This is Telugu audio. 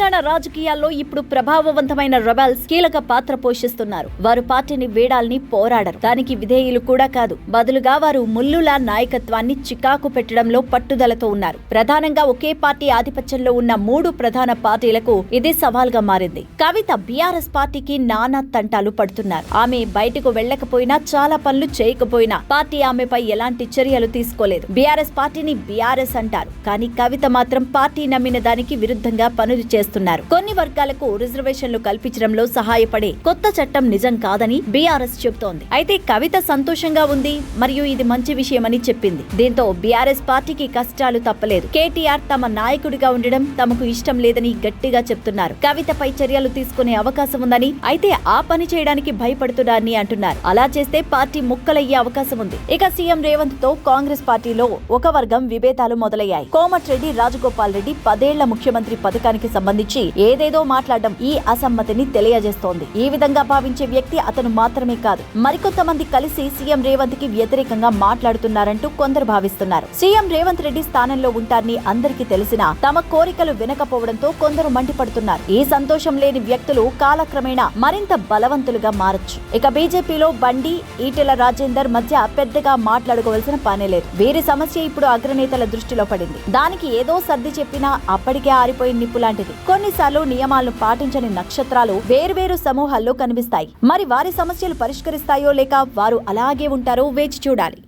తెలంగాణ రాజకీయాల్లో ఇప్పుడు ప్రభావవంతమైన రెబల్స్ కీలక పాత్ర పోషిస్తున్నారు. వారు పార్టీని వీడాలని పోరాడరు. దానికి విధేయులు కూడా కాదు. బదులుగా వారు ముల్లుల నాయకత్వాన్ని చికాకు పెట్టడంలో పట్టుదలతో ఉన్నారు. ప్రధానంగా ఒకే పార్టీ ఆధిపత్యంలో ఉన్న మూడు ప్రధాన పార్టీలకు ఇది సవాల్గా మారింది. కవిత బీఆర్ఎస్ పార్టీకి నానా తంటాలు పడుతున్నారు. ఆమె బయటకు వెళ్ళకపోయినా చాలా పనులు చేయకపోయినా పార్టీ ఆమెపై ఎలాంటి చర్యలు తీసుకోలేదు. బీఆర్ఎస్ పార్టీని బీఆర్ఎస్ అంటారు. కానీ కవిత మాత్రం పార్టీ నమ్మిన దానికి విరుద్ధంగా పనులు చేస్తారు చేస్తున్నారు కొన్ని వర్గాలకు రిజర్వేషన్లు కల్పించడంలో సహాయపడే కొత్త చట్టం నిజం కాదని బీఆర్ఎస్ చెబుతోంది. అయితే కవిత సంతోషంగా ఉంది మరియు ఇది మంచి విషయమని చెప్పింది. దీంతో బీఆర్ఎస్ పార్టీకి కష్టాలు తప్పలేదు. కేటీఆర్ తమ నాయకుడిగా ఉండడం తమకు ఇష్టం లేదని గట్టిగా చెప్తున్నారు. కవితపై చర్యలు తీసుకునే అవకాశం ఉందని అయితే ఆ పని చేయడానికి భయపడుతున్నారని అంటున్నారు. అలా చేస్తే పార్టీ ముక్కలయ్యే అవకాశం ఉంది. ఇక సీఎం రేవంత్తో కాంగ్రెస్ పార్టీలో ఒక వర్గం విభేదాలు మొదలయ్యాయి. కోమటిరెడ్డి రాజగోపాల్ రెడ్డి పదేళ్ళ ముఖ్యమంత్రి పథకానికి సంబంధించి ఏదేదో మాట్లాడడం ఈ అసమ్మతిని తెలియజేస్తోంది. ఈ విధంగా భావించే వ్యక్తి అతను మాత్రమే కాదు మరికొంతమంది కలిసి సీఎం రేవంత్కి వ్యతిరేకంగా మాట్లాడుతున్నారంటూ కొందరు భావిస్తున్నారు. సీఎం రేవంత్ రెడ్డి స్థానంలో ఉంటారని అందరికీ తెలిసినా తమ కోరికలు వినకపోవడంతో కొందరు మండిపడుతున్నారు. ఈ సంతోషం లేని వ్యక్తులు కాలక్రమేణా మరింత బలవంతులుగా మారచ్చు. ఇక బీజేపీలో బండి ఈటెల రాజేందర్ మధ్య పెద్దగా మాట్లాడుకోవాల్సిన పనే లేదు. వీరి సమస్య ఇప్పుడు అగ్రనేతల దృష్టిలో పడింది. దానికి ఏదో సర్ది చెప్పినా అప్పటికే ఆరిపోయిన నిప్పు లాంటిది. కొన్నిసార్లు నియమాలను పాటించని నక్షత్రాలు వేర్వేరు సమూహాల్లో కనిపిస్తాయి. మరి వారి సమస్యలు పరిష్కరిస్తాయో లేక వారు అలాగే ఉంటారో వేచి చూడాలి.